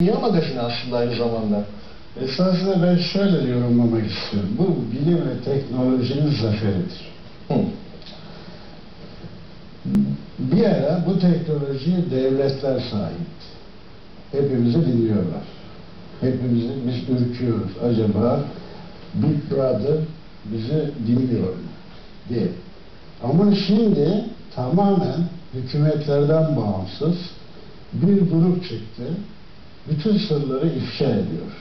Dünya magazini aslında aynı zamanda. Esasında ben şöyle yorumlamak istiyorum. Bu bilim ve teknolojinin zaferidir. Hı. Bir ara bu teknolojiye devletler sahip. Hepimizi dinliyorlar. Hepimizi biz ürküyoruz. Acaba Big Brother bizi dinliyor mu? diye. Ama şimdi tamamen hükümetlerden bağımsız bir grup çıktı. Bütün sırları ifşa ediyor.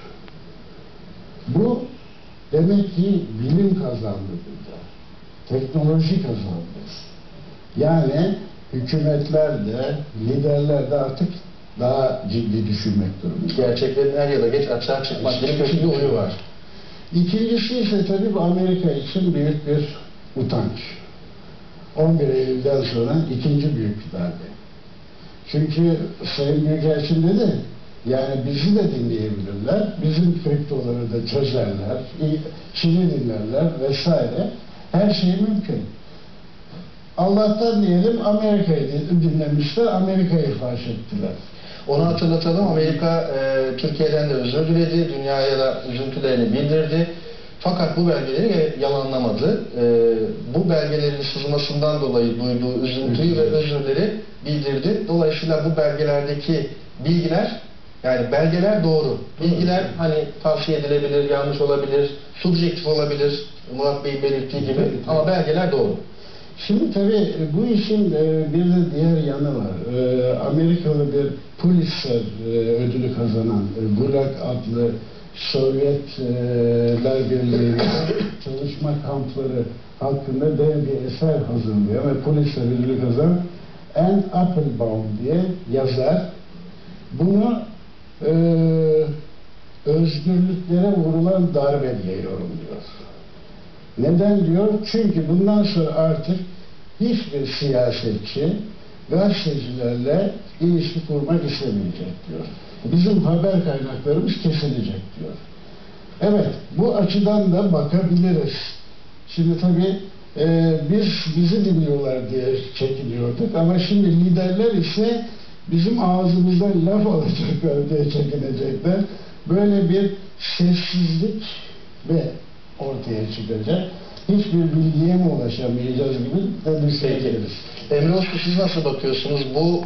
Bu demek ki bilim kazandı burada. Teknoloji kazandı. Yani hükümetler de, liderler de artık daha ciddi düşünmek durumunda. Gerçeklerin er ya da geç açığa çıkmak gibi kötü bir huyu var. İkincisi ise tabii Amerika için büyük bir utanç. 11 Eylül'den sonra ikinci büyük bir darbe. Çünkü Sayın Büyükelçin dedi, yani bizi de dinleyebilirler, bizim kriptoları da çözerler, Çin'i dinlerler vesaire. Her şey mümkün. Allah'tan diyelim Amerika'yı dinlemişler, Amerika'yı faş ettiler. Onu hatırlatalım. Amerika e, Türkiye'den de özür diledi. Dünyaya da üzüntülerini bildirdi. Fakat bu belgeleri yalanlamadı. E, bu belgelerin sızmasından dolayı duyduğu üzüntüyü ve özürleri bildirdi. Dolayısıyla bu belgelerdeki bilgiler yani belgeler doğru. Bilgiler hani tavsiye edilebilir, yanlış olabilir, subjektif olabilir. Murat Bey'in belirttiği gibi. Ama belgeler doğru. Şimdi tabii bu işin e, bir de diğer yanı var. E, Amerikalı bir Pulitzer e, ödülü kazanan e, Gulag adlı Sovyetler Birliği'nin çalışma kampları hakkında dev bir eser hazırlıyor ve Pulitzer ödülü kazanan Anne Applebaum diye yazar. Bunu e, özgürlüklere vurulan darbe diye yorumluyor. Neden diyor? Çünkü bundan sonra artık hiçbir siyasetçi gazetecilerle ilişki kurmak istemeyecek diyor. Bizim haber kaynaklarımız kesilecek diyor. Evet, bu açıdan da bakabiliriz. Şimdi tabii e, biz bizi dinliyorlar diye çekiniyorduk ama şimdi liderler ise bizim ağzımızdan laf alacaklar diye çekinecekler. Böyle bir sessizlik ve ortaya çıkacak. Hiçbir bilgiye mi ulaşamayacağız gibi de düşünebiliriz. Emre Uslu siz nasıl bakıyorsunuz? Bu